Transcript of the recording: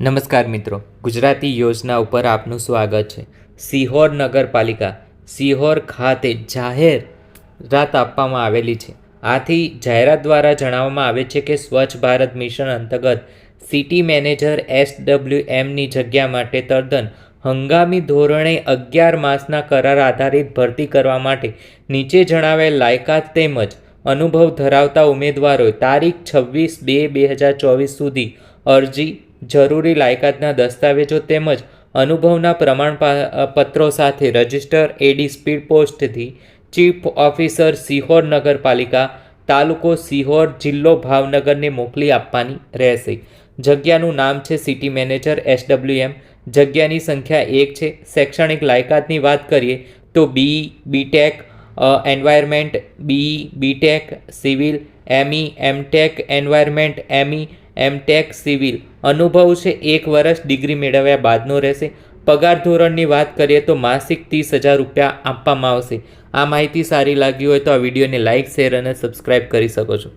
નમસ્કાર મિત્રો, ગુજરાતી યોજના ઉપર આપનું સ્વાગત છે. સિહોર નગરપાલિકા, સિહોર ખાતે જાહેર રાત આપવામાં આવેલી છે. આથી જાહેરાત દ્વારા જણાવવામાં આવે છે કે સ્વચ્છ ભારત મિશન અંતર્ગત સિટી મેનેજર એસ ડબલ્યુ એમની જગ્યા માટે તદ્દન હંગામી ધોરણે અગિયાર માસના કરાર આધારિત ભરતી કરવા માટે નીચે જણાવેલ લાયકાત તેમજ અનુભવ ધરાવતા ઉમેદવારોએ તારીખ છવ્વીસ બે બે હજાર ચોવીસ સુધી અરજી જરૂરી લાયકાતના દસ્તાવેજો તેમજ અનુભવના પ્રમાણપત્રો સાથે રજિસ્ટર એડી સ્પીડ પોસ્ટથી ચીફ ઓફિસર સિહોર નગરપાલિકા તાલુકો સિહોર જિલ્લો ભાવનગરને મોકલી આપવાની રહેશે. જગ્યાનું નામ છે સિટી મેનેજર એસડબ્લ્યુએમ. જગ્યાની સંખ્યા એક છે. શૈક્ષણિક લાયકાતની વાત કરીએ તો B, BTech environment, B, BTech, civil ME MTech environment ME MTech civil. અનુભવ છે એક વર્ષ ડિગ્રી મેળવ્યા બાદનો રહેશે. પગાર ધોરણની વાત કરીએ તો માસિક ત્રીસ હજાર રૂપિયા આપવામાં આવશે. આ માહિતી સારી લાગી હોય તો આ વિડીયોને લાઇક શેર અને સબસ્ક્રાઇબ કરી શકો છો.